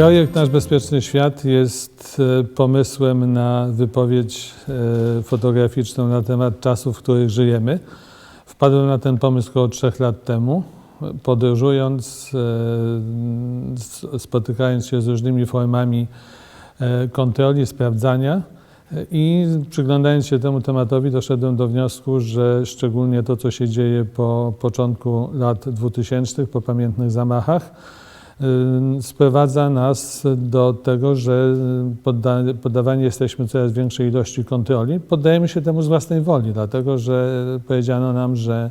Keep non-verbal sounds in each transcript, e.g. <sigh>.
Projekt Nasz Bezpieczny Świat jest e, pomysłem na wypowiedź e, fotograficzną na temat czasów, w których żyjemy. Wpadłem na ten pomysł około trzech lat temu, podróżując, e, spotykając się z różnymi formami kontroli, sprawdzania i przyglądając się temu tematowi doszedłem do wniosku, że szczególnie to, co się dzieje po początku lat 2000, po pamiętnych zamachach, sprowadza nas do tego, że podda, poddawani jesteśmy coraz większej ilości kontroli. Poddajemy się temu z własnej woli, dlatego że powiedziano nam, że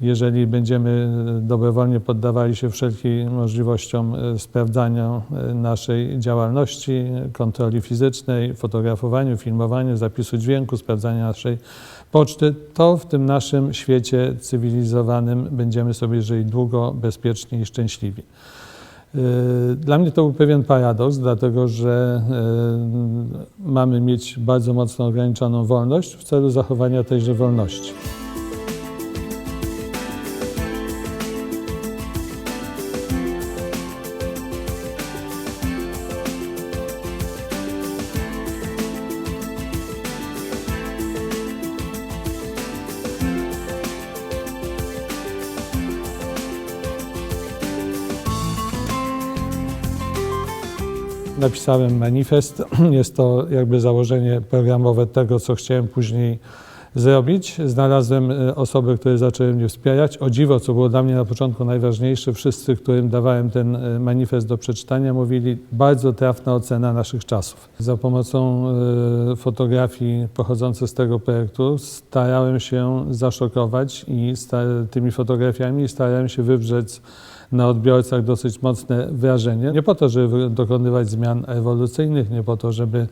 jeżeli będziemy dobrowolnie poddawali się wszelkim możliwościom y, sprawdzania y, naszej działalności, kontroli fizycznej, fotografowaniu, filmowaniu, zapisu dźwięku, sprawdzania naszej poczty, to w tym naszym świecie cywilizowanym będziemy sobie żyli długo, bezpiecznie i szczęśliwi. Y, Dla mnie to był pewien paradoks, dlatego że y, mamy mieć bardzo mocno ograniczoną wolność w celu zachowania tejże wolności. Napisałem manifest. <clears throat> Jest to jakby założenie programowe tego, co chciałem później zrobić. Znalazłem e, osoby, które zaczęły mnie wspierać. O dziwo, co było dla mnie na początku najważniejsze, wszyscy, którym dawałem ten e, manifest do przeczytania, mówili bardzo trafna ocena naszych czasów. Za pomocą e, fotografii pochodzących z tego projektu starałem się zaszokować i tymi fotografiami starałem się wywrzeć na odbiorcach dosyć mocne wrażenie. Nie po to, żeby dokonywać zmian ewolucyjnych, nie po to, żeby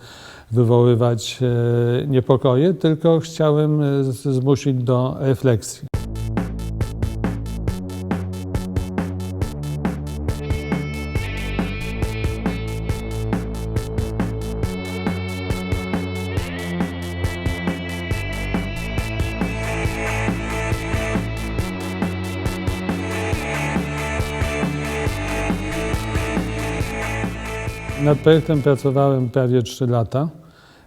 wywoływać e, niepokoje, tylko chciałem e, zmusić do refleksji. Nad projektem pracowałem prawie 3 lata.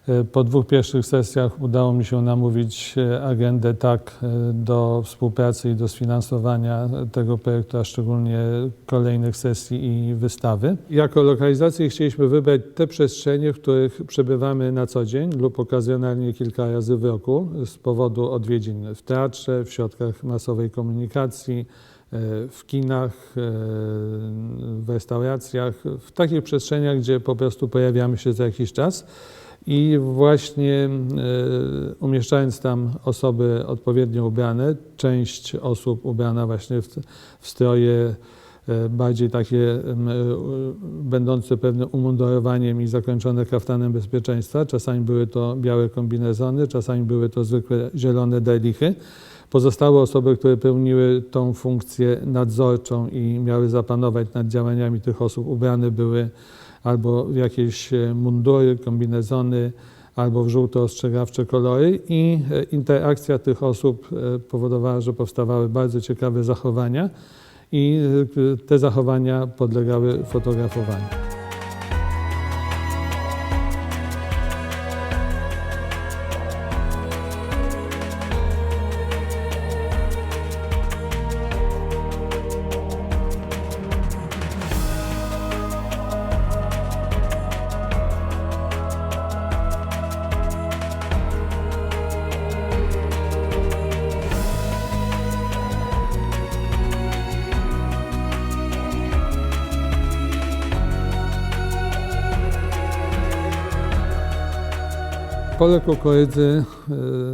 E, Po dwóch pierwszych sesjach udało mi się namówić e, agendę tak e, do współpracy i do sfinansowania tego projektu, a szczególnie kolejnych sesji i wystawy. Jako lokalizację chcieliśmy wybrać te przestrzenie, w których przebywamy na co dzień lub okazjonalnie kilka razy w roku z powodu odwiedzin w teatrze, w środkach masowej komunikacji, w kinach, e, w restauracjach, w takich przestrzeniach, gdzie po prostu pojawiamy się za jakiś czas. I właśnie e, umieszczając tam osoby odpowiednio ubrane, część osób ubrana właśnie w, w stroje e, bardziej takie e, będące pewnym umundurowaniem i zakończone kaftanem bezpieczeństwa. Czasami były to białe kombinezony, czasami były to zwykłe zielone delichy. Pozostałe osoby, które pełniły tą funkcję nadzorczą i miały zapanować nad działaniami tych osób, ubrane były albo w jakieś e, mundury, kombinezony, albo w żółto ostrzegawcze kolory i e, interakcja tych osób e, powodowała, że powstawały bardzo ciekawe zachowania i te zachowania podlegały fotografowaniu. Pole kukurydzy y,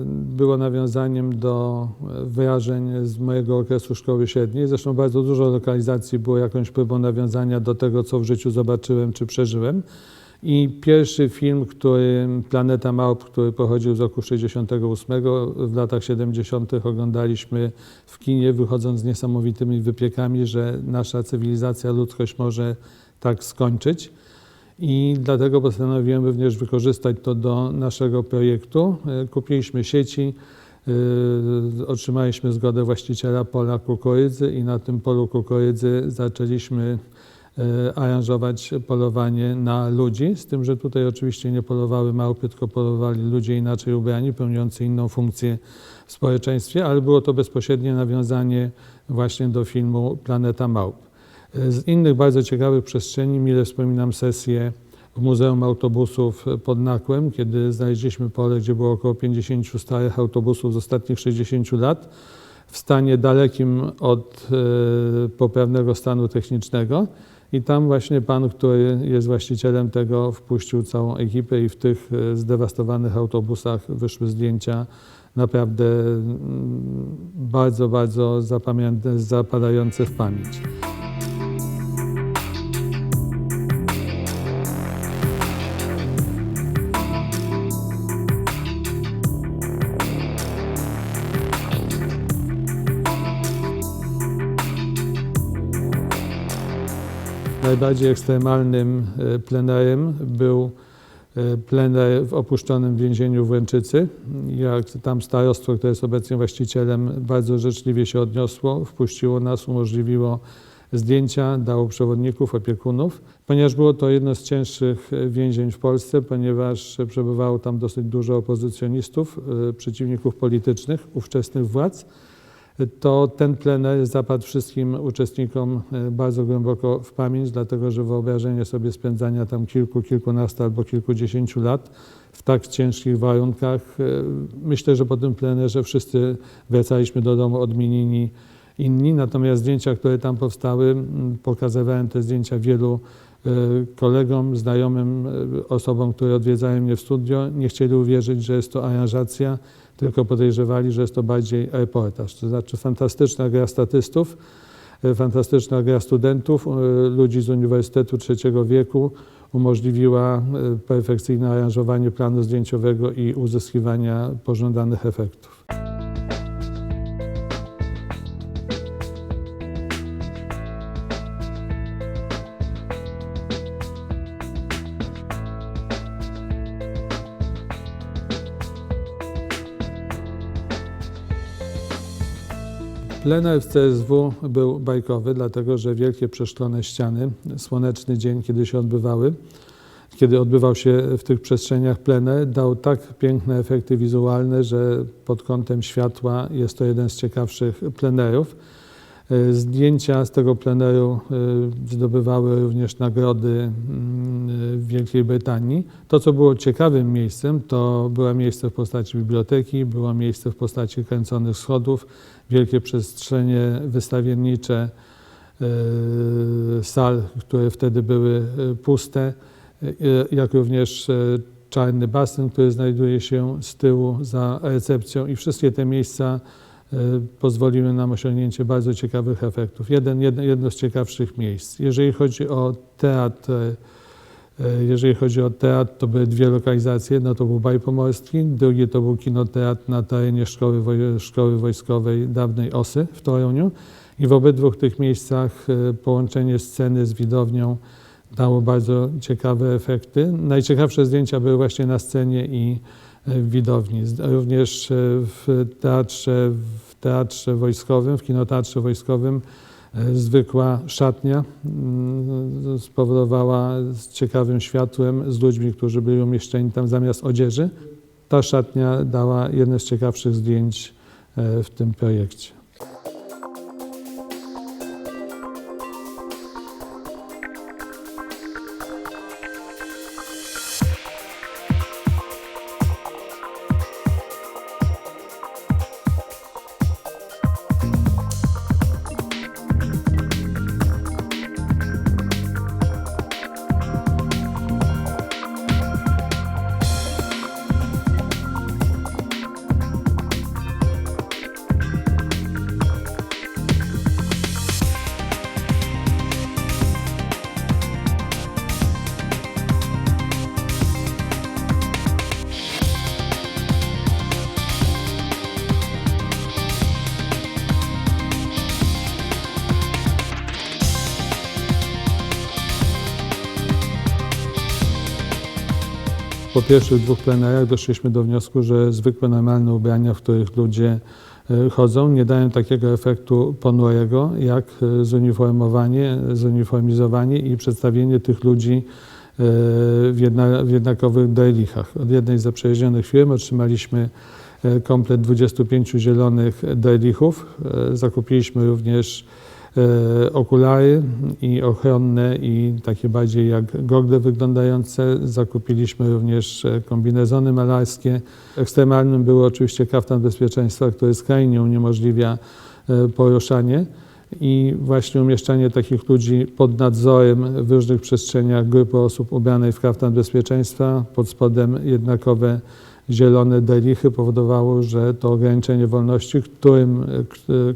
było nawiązaniem do y, wyrażeń z mojego okresu szkoły średniej. Zresztą bardzo dużo lokalizacji było jakąś próbą nawiązania do tego, co w życiu zobaczyłem czy przeżyłem. I pierwszy film, który Planeta Małp, który pochodził z roku 68, w latach 70. oglądaliśmy w kinie, wychodząc z niesamowitymi wypiekami, że nasza cywilizacja, ludzkość może tak skończyć. I dlatego postanowiłem również wykorzystać to do naszego projektu. E, Kupiliśmy sieci, e, otrzymaliśmy zgodę właściciela pola kukurydzy i na tym polu kukurydzy zaczęliśmy e, aranżować polowanie na ludzi, z tym, że tutaj oczywiście nie polowały małpy, tylko polowali ludzie inaczej ubrani, pełniący inną funkcję w społeczeństwie, ale było to bezpośrednie nawiązanie właśnie do filmu Planeta Małp. E, Z innych bardzo ciekawych przestrzeni mile wspominam sesję w Muzeum Autobusów pod Nakłem, kiedy znaleźliśmy pole, gdzie było około 50 starych autobusów z ostatnich 60 lat w stanie dalekim od e, poprawnego stanu technicznego. I tam właśnie pan, który jest właścicielem tego, wpuścił całą ekipę i w tych e, zdewastowanych autobusach wyszły zdjęcia naprawdę mm, bardzo, bardzo zapadające w pamięć. Najbardziej ekstremalnym e, plenerem był e, plener w opuszczonym więzieniu w Łęczycy. Jak tam starostwo, które jest obecnie właścicielem, bardzo życzliwie się odniosło, wpuściło nas, umożliwiło zdjęcia, dało przewodników, opiekunów. Ponieważ było to jedno z cięższych e, więzień w Polsce, ponieważ przebywało tam dosyć dużo opozycjonistów, przeciwników politycznych ówczesnych władz, to ten plener zapadł wszystkim uczestnikom e, bardzo głęboko w pamięć, dlatego że wyobrażenie sobie spędzania tam kilku, kilkunastu albo kilkudziesięciu lat w tak ciężkich warunkach, e, myślę, że po tym plenerze wszyscy wracaliśmy do domu odmienieni inni, natomiast zdjęcia, które tam powstały, pokazywałem te zdjęcia wielu e, kolegom, znajomym, osobom, które odwiedzają mnie w studio, nie chcieli uwierzyć, że jest to aranżacja, tylko podejrzewali, że jest to bardziej reportaż. To znaczy fantastyczna gra statystów, e, fantastyczna gra studentów, e, ludzi z Uniwersytetu Trzeciego Wieku umożliwiła e, perfekcyjne aranżowanie planu zdjęciowego i uzyskiwania pożądanych efektów. Plener w CSW był bajkowy, dlatego że wielkie przeszklone ściany, słoneczny dzień, kiedy się odbywały, kiedy odbywał się w tych przestrzeniach plener, dał tak piękne efekty wizualne, że pod kątem światła jest to jeden z ciekawszych plenerów. E, Zdjęcia z tego pleneru e, zdobywały również nagrody mm, w Wielkiej Brytanii. To, co było ciekawym miejscem, to było miejsce w postaci biblioteki, było miejsce w postaci kręconych schodów, wielkie przestrzenie wystawiennicze e, sal, które wtedy były puste, jak również czarny basen, który znajduje się z tyłu za recepcją i wszystkie te miejsca pozwoliły nam osiągnięcie bardzo ciekawych efektów. Jeden, jedno, jedno z ciekawszych miejsc. Jeżeli chodzi o teatr, e, jeżeli chodzi o teatr, to były dwie lokalizacje. Jedno to był Baj Pomorski, drugie to był kinoteatr na terenie szkoły, woj- szkoły wojskowej dawnej Osy w Toruniu. I w obydwu tych miejscach e, połączenie sceny z widownią dało bardzo ciekawe efekty. Najciekawsze zdjęcia były właśnie na scenie i w widowni. Również e, w teatrze, w teatrze wojskowym, w kinoteatrze wojskowym e, zwykła szatnia mm, spowodowała z ciekawym światłem, z ludźmi, którzy byli umieszczeni tam zamiast odzieży. Ta szatnia dała jedne z ciekawszych zdjęć e, w tym projekcie. Po pierwszych dwóch plenerach doszliśmy do wniosku, że zwykłe, normalne ubrania, w których ludzie e, chodzą, nie dają takiego efektu ponurego, jak e, zuniformowanie, zuniformizowanie i przedstawienie tych ludzi e, w, jedna, w jednakowych dajlichach. Od jednej z zaprzyjaźnionych firm otrzymaliśmy komplet 25 zielonych dajlichów. E, Zakupiliśmy również okulary i ochronne i takie bardziej jak gogle wyglądające. Zakupiliśmy również e, kombinezony malarskie. Ekstremalnym był oczywiście kaftan bezpieczeństwa, który skrajnie uniemożliwia e, poruszanie i właśnie umieszczanie takich ludzi pod nadzorem w różnych przestrzeniach grupy osób ubranej w kaftan bezpieczeństwa pod spodem jednakowe zielone delichy powodowało, że to ograniczenie wolności, którym,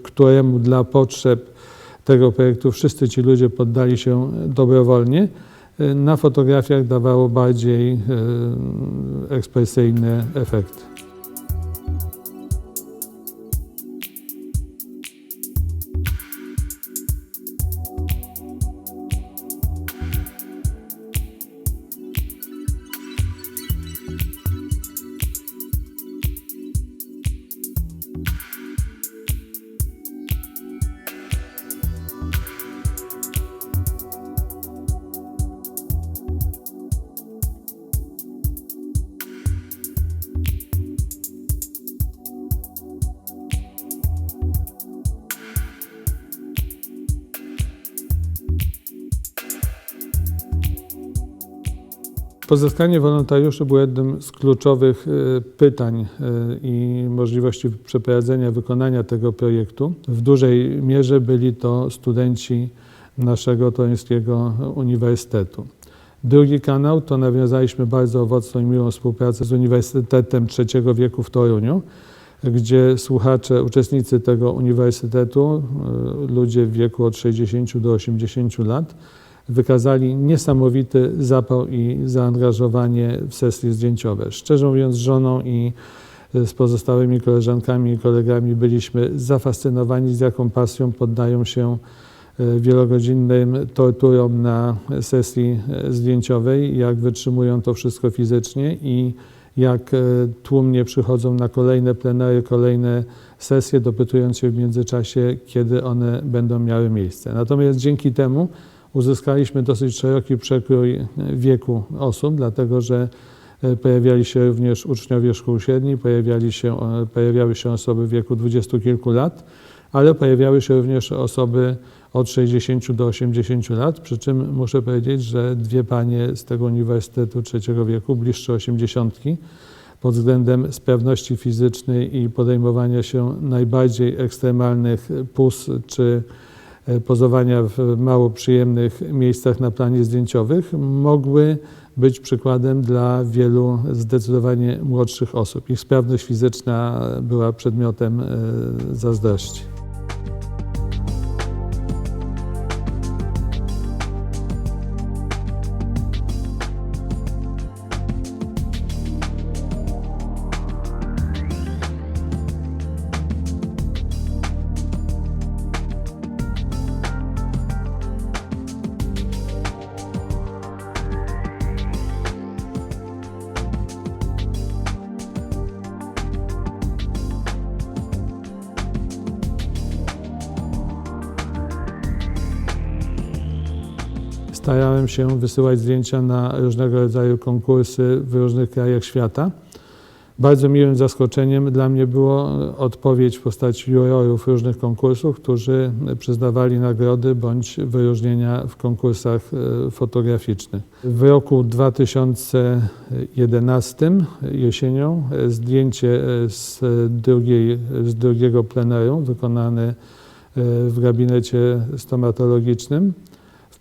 któremu dla potrzeb tego projektu wszyscy ci ludzie poddali się dobrowolnie, na fotografiach dawało bardziej y, ekspresyjny Pozyskanie wolontariuszy było jednym z kluczowych e, pytań e, i możliwości przeprowadzenia, wykonania tego projektu. W dużej mierze byli to studenci naszego toruńskiego uniwersytetu. Drugi kanał to nawiązaliśmy bardzo owocną i miłą współpracę z Uniwersytetem Trzeciego Wieku w Toruniu, gdzie słuchacze, uczestnicy tego uniwersytetu, e, ludzie w wieku od 60 do 80 lat, wykazali niesamowity zapał i zaangażowanie w sesje zdjęciowe. Szczerze mówiąc, z żoną i z pozostałymi koleżankami i kolegami byliśmy zafascynowani, z jaką pasją poddają się e, wielogodzinnym torturom na sesji e, zdjęciowej, jak wytrzymują to wszystko fizycznie i jak e, tłumnie przychodzą na kolejne plenery, kolejne sesje, dopytując się w międzyczasie, kiedy one będą miały miejsce. Natomiast dzięki temu uzyskaliśmy dosyć szeroki przekrój wieku osób, dlatego że e, pojawiali się również uczniowie szkół średnich, pojawiali się, e, pojawiały się osoby w wieku dwudziestu kilku lat, ale pojawiały się również osoby od 60 do 80 lat, przy czym muszę powiedzieć, że dwie panie z tego Uniwersytetu Trzeciego Wieku, bliższe 80, pod względem sprawności fizycznej i podejmowania się najbardziej ekstremalnych pus czy e, pozowania w mało przyjemnych miejscach na planie zdjęciowych mogły być przykładem dla wielu zdecydowanie młodszych osób. Ich sprawność fizyczna była przedmiotem e, zazdrości. Starałem się wysyłać zdjęcia na różnego rodzaju konkursy w różnych krajach świata. Bardzo miłym zaskoczeniem dla mnie było odpowiedź w postaci jurorów różnych konkursów, którzy przyznawali nagrody bądź wyróżnienia w konkursach e, fotograficznych. W roku 2011 jesienią e, zdjęcie e, z, drugiej, z drugiego pleneru wykonane e, w gabinecie stomatologicznym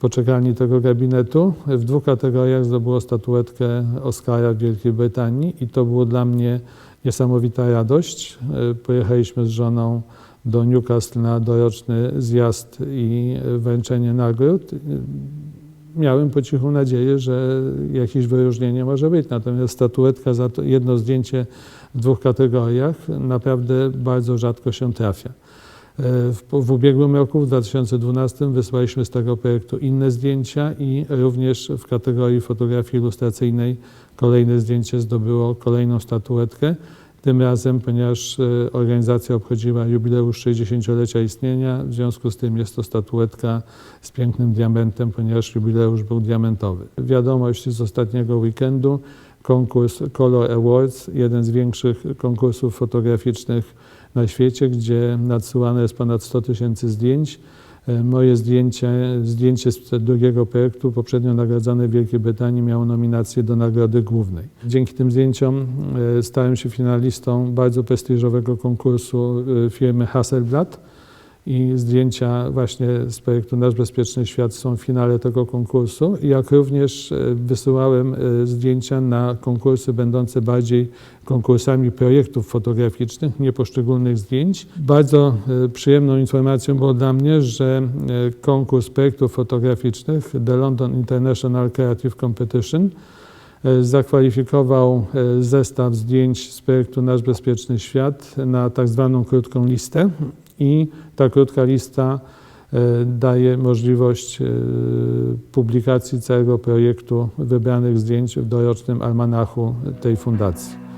poczekalni tego gabinetu. W dwóch kategoriach zdobyło statuetkę Oscara w Wielkiej Brytanii i to było dla mnie niesamowita radość. E, Pojechaliśmy z żoną do Newcastle na doroczny zjazd i wręczenie nagród. E, Miałem po cichu nadzieję, że jakieś wyróżnienie może być, natomiast statuetka za to jedno zdjęcie w dwóch kategoriach naprawdę bardzo rzadko się trafia. W, w ubiegłym roku, w 2012, wysłaliśmy z tego projektu inne zdjęcia i również w kategorii fotografii ilustracyjnej kolejne zdjęcie zdobyło kolejną statuetkę. Tym razem, ponieważ e, organizacja obchodziła jubileusz 60-lecia istnienia, w związku z tym jest to statuetka z pięknym diamentem, ponieważ jubileusz był diamentowy. Wiadomość z ostatniego weekendu, konkurs Color Awards, jeden z większych konkursów fotograficznych na świecie, gdzie nadsyłane jest ponad 100 tysięcy zdjęć. E, Moje zdjęcie, zdjęcie z drugiego projektu, poprzednio nagradzane w Wielkiej Brytanii, miało nominację do nagrody głównej. Dzięki tym zdjęciom e, stałem się finalistą bardzo prestiżowego konkursu e, firmy Hasselblad i zdjęcia właśnie z projektu Nasz Bezpieczny Świat są w finale tego konkursu, jak również e, wysyłałem e, zdjęcia na konkursy będące bardziej konkursami projektów fotograficznych, nie poszczególnych zdjęć. Bardzo e, przyjemną informacją było dla mnie, że konkurs projektów fotograficznych The London International Creative Competition zakwalifikował zestaw zdjęć z projektu Nasz Bezpieczny Świat na tak zwaną krótką listę i ta krótka lista e, daje możliwość e, publikacji całego projektu wybranych zdjęć w dorocznym almanachu tej fundacji.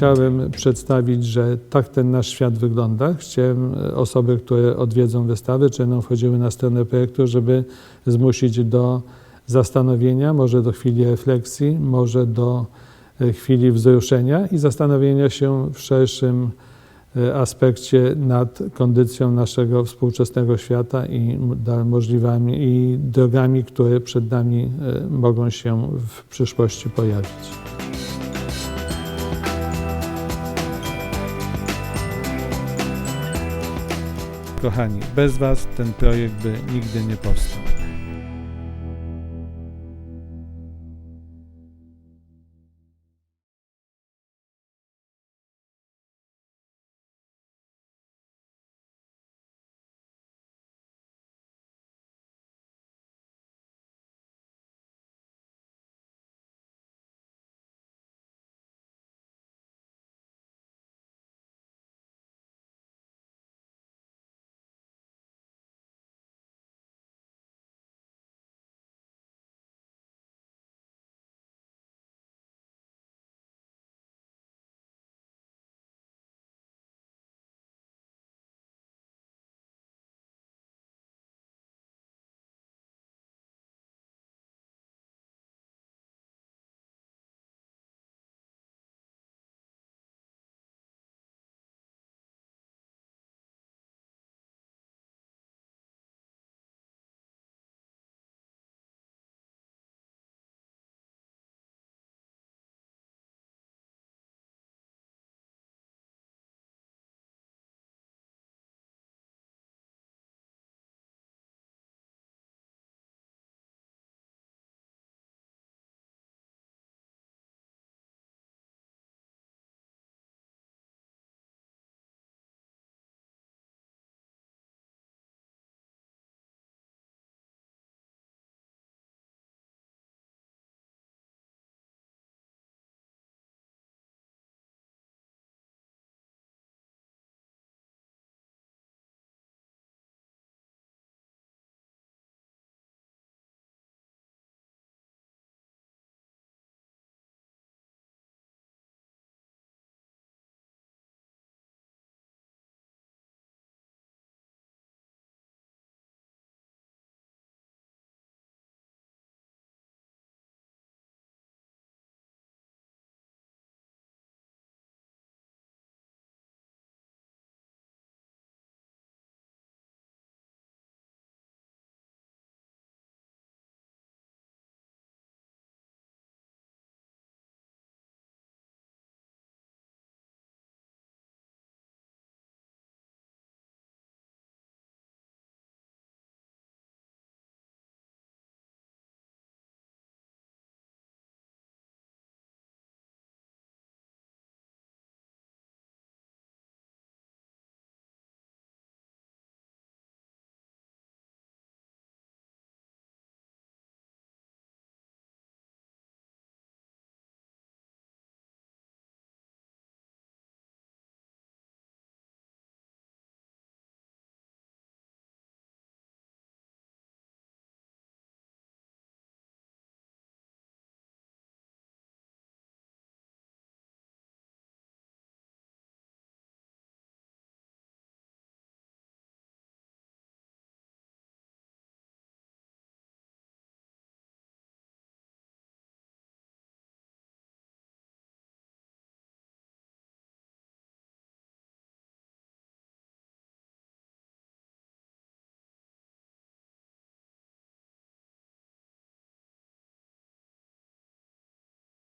Chciałem przedstawić, że tak ten nasz świat wygląda. Chciałem e, osoby, które odwiedzą wystawę, czy będą wchodziły na stronę projektu, żeby zmusić do zastanowienia, może do chwili refleksji, może do e, chwili wzruszenia i zastanowienia się w szerszym e, aspekcie nad kondycją naszego współczesnego świata i możliwymi i drogami, które przed nami mogą się w przyszłości pojawić. Kochani, bez Was ten projekt by nigdy nie powstał.